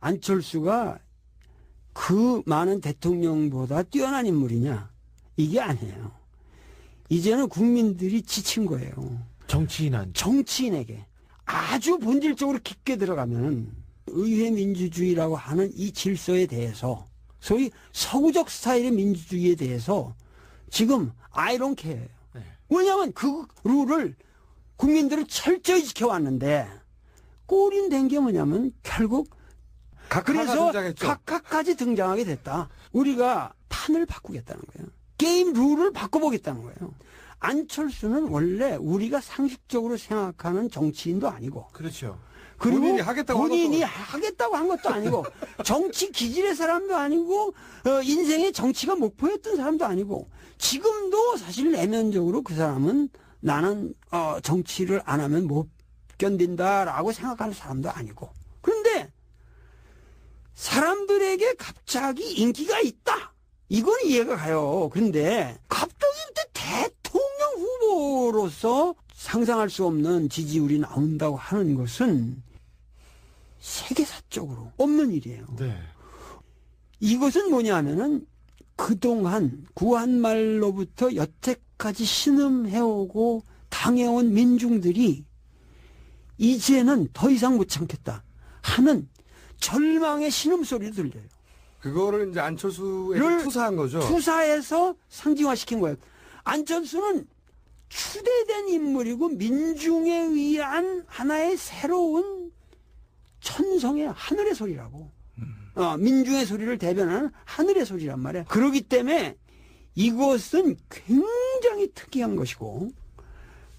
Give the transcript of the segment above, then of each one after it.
안철수가 그 많은 대통령보다 뛰어난 인물이냐? 이게 아니에요. 이제는 국민들이 지친 거예요. 정치인한 정치인에게 아주 본질적으로 깊게 들어가면 의회 민주주의라고 하는 이 질서에 대해서 소위 서구적 스타일의 민주주의에 대해서 지금 아이론 케어예요. 네. 왜냐하면 그 룰을 국민들은 철저히 지켜왔는데 꼴인 된 게 뭐냐면 결국 그래서 등장했죠. 각하까지 등장하게 됐다. 우리가 판을 바꾸겠다는 거예요. 게임 룰을 바꿔보겠다는 거예요. 안철수는 원래 우리가 상식적으로 생각하는 정치인도 아니고 그렇죠. 그리고 본인이 하겠다고 한 본인이 것도- 하겠다고 한 것도 아니고 정치 기질의 사람도 아니고 어, 인생의 정치가 목표였던 사람도 아니고 지금도 사실 내면적으로 그 사람은 나는 어, 정치를 안 하면 못 견딘다라고 생각하는 사람도 아니고 사람들에게 갑자기 인기가 있다. 이건 이해가 가요. 그런데 갑자기 또 대통령 후보로서 상상할 수 없는 지지율이 나온다고 하는 것은 세계사적으로 없는 일이에요. 네. 이것은 뭐냐면은 그동안 구한말로부터 여태까지 신음해오고 당해온 민중들이 이제는 더 이상 못 참겠다 하는 절망의 신음소리를 들려요. 그거를 이제 안철수에 를 투사한 거죠. 투사해서 상징화시킨 거예요. 안철수는 추대된 인물이고 민중에 의한 하나의 새로운 천성의 하늘의 소리라고. 어, 민중의 소리를 대변하는 하늘의 소리란 말이야. 그러기 때문에 이것은 굉장히 특이한 것이고,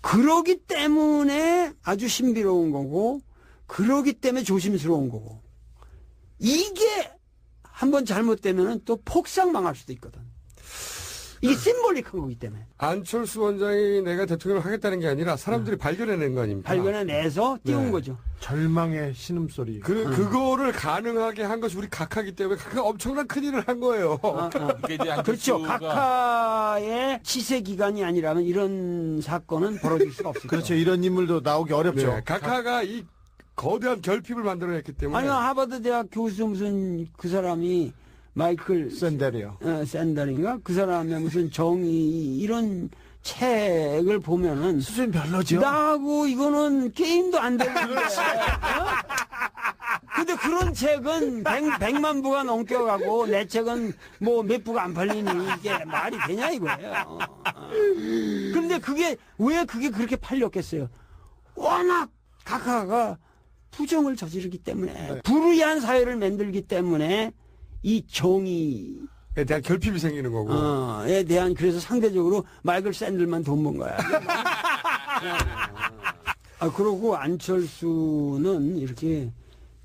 그러기 때문에 아주 신비로운 거고, 그러기 때문에 조심스러운 거고, 이게 한번 잘못되면 또 폭삭 망할 수도 있거든. 이게 심볼릭한 거기 때문에. 안철수 원장이 내가 대통령을 하겠다는 게 아니라 사람들이 발견해낸 거 아닙니까? 발견해내서 띄운 네. 거죠. 절망의 신음소리. 그, 그거를 가능하게 한 것이 우리 각하기 때문에 각하가 엄청난 큰일을 한 거예요. 이게 이제 그렇죠. 각하의 치세 기간이 아니라면 이런 사건은 벌어질 수가 없을 그렇죠. 이런 인물도 나오기 어렵죠. 네, 각하가 이 거대한 결핍을 만들어냈기 때문에 아니 하버드 대학 교수 무슨 그 사람이 마이클 샌델이요. 어, 샌더인가 그 사람의 무슨 정의 이런 책을 보면은 수준 별로죠. 나하고 이거는 게임도 안 되는데. 어? 근데 그런 책은 백, 만 부가 넘겨 가고 내 책은 뭐 몇 부가 안 팔리니 이게 말이 되냐 이거예요. 어. 그런데 그게 왜 그게 그렇게 팔렸겠어요? 워낙 각하가 부정을 저지르기 때문에 불의한 사회를 만들기 때문에 이 정의 에 대한 결핍이 생기는 거고 어, 에 대한 그래서 상대적으로 마이클 샌들만 돈 번 거야. 아, 그러고 안철수는 이렇게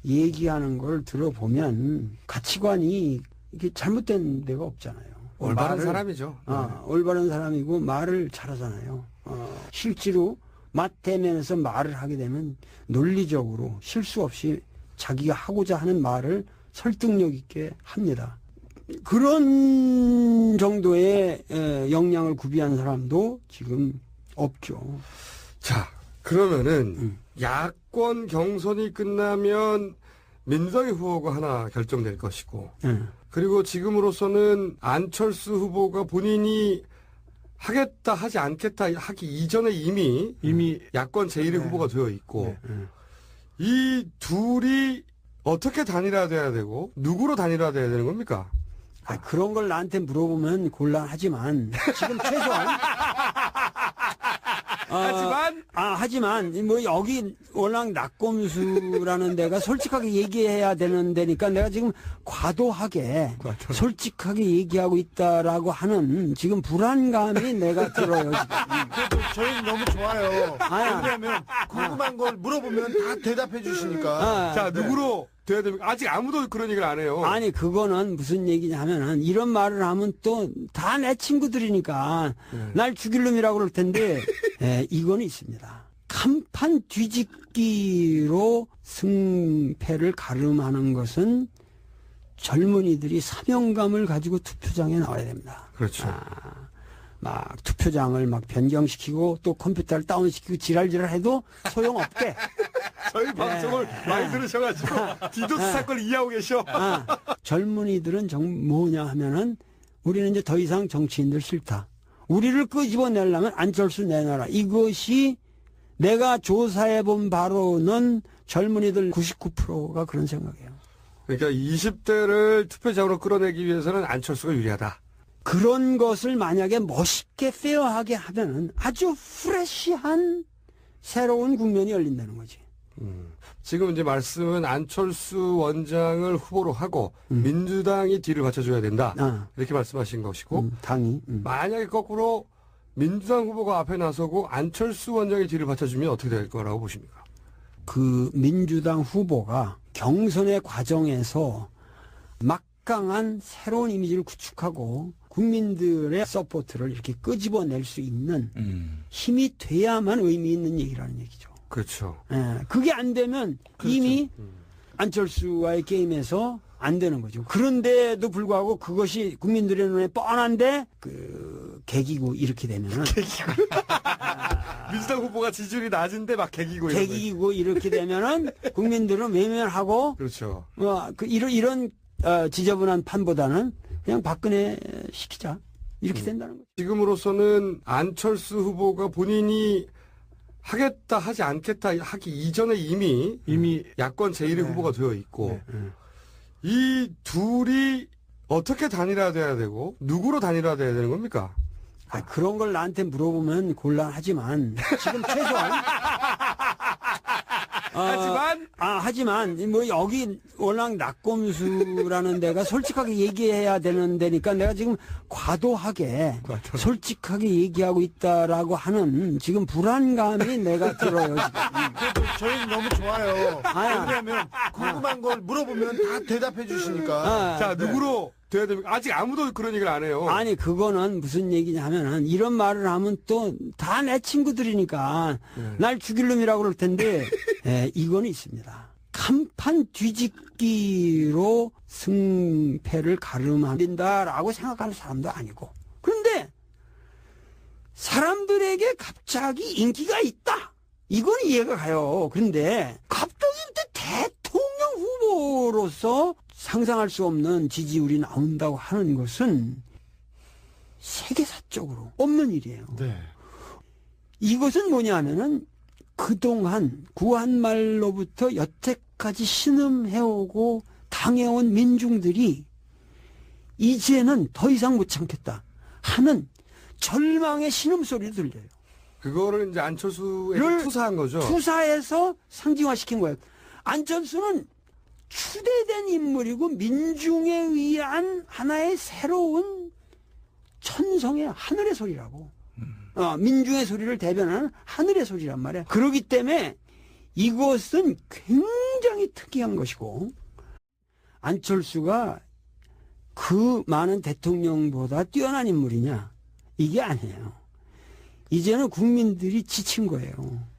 얘기하는 걸 들어보면 가치관이 이게 잘못된 데가 없잖아요. 올바른 말을- 사람이죠. 아, 올바른 사람이고 말을 잘하잖아요. 어, 실제로 맞대면에서 말을 하게 되면 논리적으로 실수 없이 자기가 하고자 하는 말을 설득력 있게 합니다. 그런 정도의 에, 역량을 구비한 사람도 지금 없죠. 자, 그러면은 음. 야권 경선이 끝나면 민정희 후보가 하나 결정될 것이고 예. 그리고 지금으로서는 안철수 후보가 본인이 하겠다 하지 않겠다 하기 이전에 이미 이미 야권 제1의 네. 후보가 되어 있고 네. 이 둘이 어떻게 단일화돼야 되고 누구로 단일화돼야 되는 겁니까? 아, 그런 걸 나한테 물어보면 곤란하지만 지금 최소한 어, 하지만 아 하지만 뭐 여기 워낙 낙검수라는 데가 솔직하게 얘기해야 되는 데니까 내가 지금 과도하게 과도하게. 솔직하게 얘기하고 있다라고 하는 지금 불안감이 내가 들어요 지금. 그래도 저희는 너무 좋아요. 아야. 왜냐하면 궁금한 걸 물어보면 다 대답해 주시니까. 아, 자 누구로 돼야 됩니까? 아직 아무도 그런 얘기를 안 해요. 아니 그거는 무슨 얘기냐면은 이런 말을 하면 또 다 내 친구들이니까 날 죽일 놈이라고 그럴 텐데 예, 이거는 있습니다. 간판 뒤집기로 승패를 가름하는 것은 젊은이들이 사명감을 가지고 투표장에 나와야 됩니다. 그렇죠. 아, 막 투표장을 막 변경시키고 또 컴퓨터를 다운시키고 지랄지랄 해도 소용없게 저희 방송을 많이 들으셔가지고 디도스 사건 이해하고 계셔. 아, 젊은이들은 정 뭐냐 하면은 우리는 이제 더 이상 정치인들 싫다. 우리를 끄집어내려면 안철수 내놔라. 이것이 내가 조사해 본 바로는 젊은이들 99%가 그런 생각이에요. 그러니까 20대를 투표장으로 끌어내기 위해서는 안철수가 유리하다. 그런 것을 만약에 멋있게 페어하게 하면은 아주 프레시한 새로운 국면이 열린다는 거지. 지금 이제 말씀은 안철수 원장을 후보로 하고 민주당이 뒤를 받쳐줘야 된다. 아, 이렇게 말씀하신 것이고 음, 당이. 음. 만약에 거꾸로 민주당 후보가 앞에 나서고 안철수 원장이 뒤를 받쳐주면 어떻게 될 거라고 보십니까? 그 민주당 후보가 경선의 과정에서 막강한 새로운 이미지를 구축하고 국민들의 서포트를 이렇게 끄집어낼 수 있는 힘이 돼야만 의미 있는 얘기라는 얘기죠. 그렇죠. 예, 그게 안 되면 이미 안철수와의 게임에서 안 되는 거죠. 그런데도 불구하고 그것이 국민들의 눈에 뻔한데 그 개기고 이렇게 되면은 민주당 후보가 지지율이 낮은데 막 개기고. 개기고 이렇게 되면은 국민들은 외면하고 그렇죠. 어, 그 이런 이런 어, 지저분한 판보다는 그냥 박근혜 시키자 이렇게 음. 된다는 거죠. 지금으로서는 안철수 후보가 본인이 하겠다 하지 않겠다 하기 이전에 이미 이미 야권 제1의 후보가 되어 있고 이 둘이 어떻게 단일화돼야 되고 누구로 단일화돼야 되는 겁니까? 아, 그런 걸 나한테 물어보면 곤란하지만 지금 최소한 어, 하지만 아 하지만 뭐 여기 워낙 낙검수라는 데가 솔직하게 얘기해야 되는 데니까 내가 지금 과도하게 과도. 솔직하게 얘기하고 있다라고 하는 지금 불안감이 내가 들어요. 지금. 그래도 저희는 너무 좋아요. 아야. 왜냐하면 궁금한 걸 물어보면 다 대답해 주시니까. 아, 자 누구로 돼야 됩니까? 아직 아무도 그런 얘기를 안 해요. 아니 그거는 무슨 얘기냐 하면은 이런 말을 하면 또 다 내 친구들이니까 네. 날 죽일 놈이라고 그럴 텐데 예, 이거는 있습니다. 간판 뒤집기로 승패를 가름한다라고 생각하는 사람도 아니고 그런데 사람들에게 갑자기 인기가 있다. 이건 이해가 가요. 그런데 갑자기 또 대통령 후보로서 상상할 수 없는 지지율이 나온다고 하는 것은 세계사적으로 없는 일이에요. 네. 이것은 뭐냐 하면은 그동안 구한말로부터 여태까지 신음해오고 당해온 민중들이 이제는 더 이상 못 참겠다 하는 절망의 신음소리를 들려요. 그거를 이제 안철수에 를 투사한 거죠. 투사해서 상징화시킨 거예요. 안철수는 추대된 인물이고 민중에 의한 하나의 새로운 천성의 하늘의 소리라고. 어, 민중의 소리를 대변하는 하늘의 소리란 말이야. 그렇기 때문에 이것은 굉장히 특이한 것이고 안철수가 그 많은 대통령보다 뛰어난 인물이냐? 이게 아니에요. 이제는 국민들이 지친 거예요.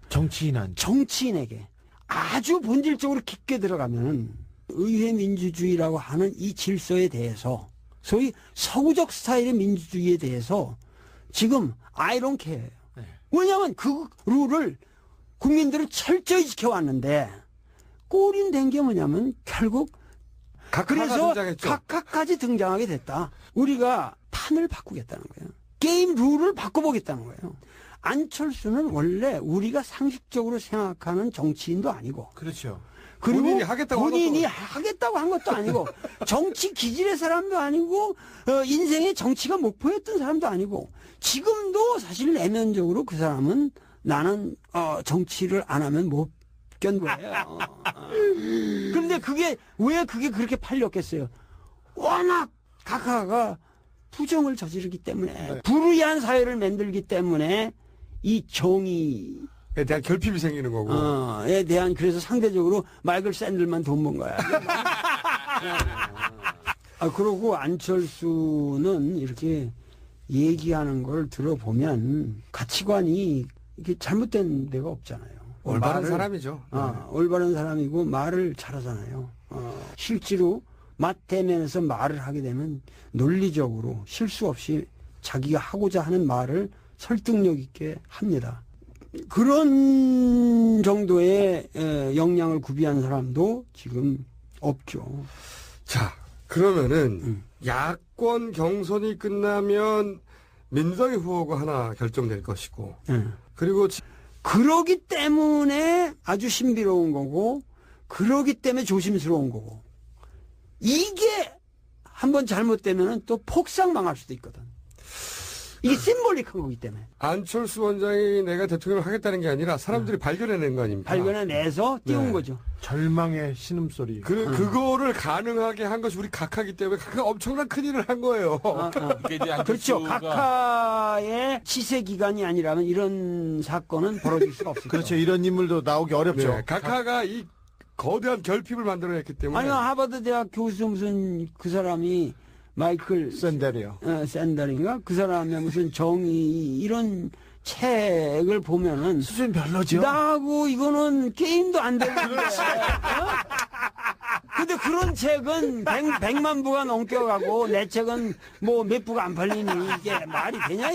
정치인한. 정치인에게 아주 본질적으로 깊게 들어가면 의회 민주주의라고 하는 이 질서에 대해서 소위 서구적 스타일의 민주주의에 대해서 지금 아이론 케어예요. 왜냐하면 그 룰을 국민들은 철저히 지켜왔는데 꼴이 된게 뭐냐면 결국 그래서 등장했죠. 각각까지 등장하게 됐다. 우리가 판을 바꾸겠다는 거예요. 게임 룰을 바꿔보겠다는 거예요. 안철수는 원래 우리가 상식적으로 생각하는 정치인도 아니고 그렇죠. 그리고 본인이 하겠다고 한 본인이 것도- 하겠다고 한 것도 아니고 정치 기질의 사람도 아니고 어, 인생의 정치가 목표였던 사람도 아니고 지금도 사실 내면적으로 그 사람은 나는 어, 정치를 안 하면 못 견거예요. 그런데 그게 왜 그게 그렇게 팔렸겠어요? 워낙 각하가 부정을 저지르기 때문에 불의한 사회를 만들기 때문에 이 정의 에 대한 결핍이 생기는 거고. 어, 에 대한 그래서 상대적으로 마이클 샌들만 돈 번 거야. 아, 그러고 안철수는 이렇게 얘기하는 걸 들어보면 가치관이 이게 잘못된 데가 없잖아요. 올바른 말을- 사람이죠. 네. 아, 올바른 사람이고 말을 잘하잖아요. 어, 실제로 맛대면에서 말을 하게 되면 논리적으로 실수 없이 자기가 하고자 하는 말을 설득력 있게 합니다. 그런 정도의 에, 역량을 구비한 사람도 지금 없죠. 자, 그러면은 음. 야권 경선이 끝나면 민주당의 후보가 하나 결정될 것이고 예. 그리고 지- 그러기 때문에 아주 신비로운 거고, 그러기 때문에 조심스러운 거고. 이게 한번 잘못되면 또 폭삭 망할 수도 있거든. 이게 심볼릭한 거기 때문에. 안철수 원장이 내가 대통령을 하겠다는 게 아니라 사람들이 발견해낸 거 아닙니까? 발견해내서 띄운 네. 거죠. 절망의 신음소리. 그, 그거를 가능하게 한 것이 우리 각하기 때문에 각하가 엄청난 큰일을 한 거예요. 아, 아. 이게 이제 그렇죠. 안철수가 각하의 치세 기간이 아니라면 이런 사건은 벌어질 수가 없어요. 그렇죠. 이런 인물도 나오기 어렵죠. 네, 각하가 이 거대한 결핍을 만들어냈기 때문에 아니 하버드 대학 교수 무슨 그 사람이 마이클 샌델이요. 어, 샌더인가 그 사람의 무슨 정의 이런 책을 보면은 수준 별로죠. 나하고 이거는 게임도 안 되는데. 어? 근데 그런 책은 백, 백만 부가 넘겨가고 내 책은 뭐 몇 부가 안 팔리니 이게 말이 되냐?